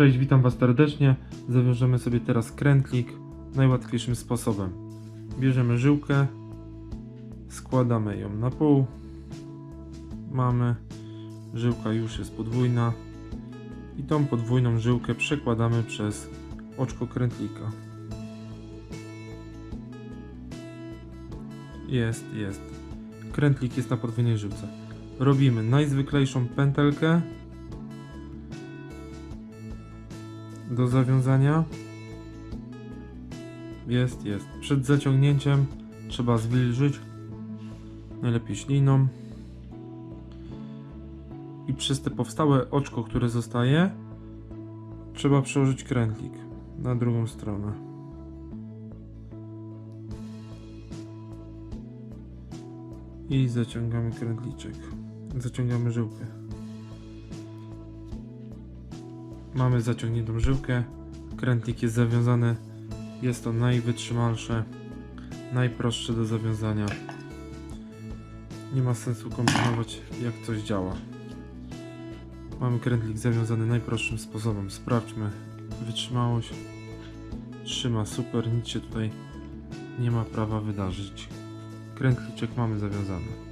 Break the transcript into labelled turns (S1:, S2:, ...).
S1: Cześć, witam Was serdecznie. Zawiążemy sobie teraz krętlik najłatwiejszym sposobem. Bierzemy żyłkę, składamy ją na pół. Mamy, żyłka już jest podwójna i tą podwójną żyłkę przekładamy przez oczko krętlika. Jest, jest. Krętlik jest na podwójnej żyłce. Robimy najzwyklejszą pętelkę do zawiązania. Jest, jest. Przed zaciągnięciem trzeba zwilżyć, najlepiej śliną. I przez te powstałe oczko, które zostaje, trzeba przełożyć krętlik na drugą stronę. I zaciągamy krętliczek. Zaciągamy żyłkę. Mamy zaciągniętą żyłkę. Krętlik jest zawiązany. Jest to najwytrzymalsze, najprostsze do zawiązania. Nie ma sensu kombinować jak coś działa. Mamy krętlik zawiązany najprostszym sposobem. Sprawdźmy wytrzymałość. Trzyma super, nic się tutaj nie ma prawa wydarzyć. Krętliczek mamy zawiązany.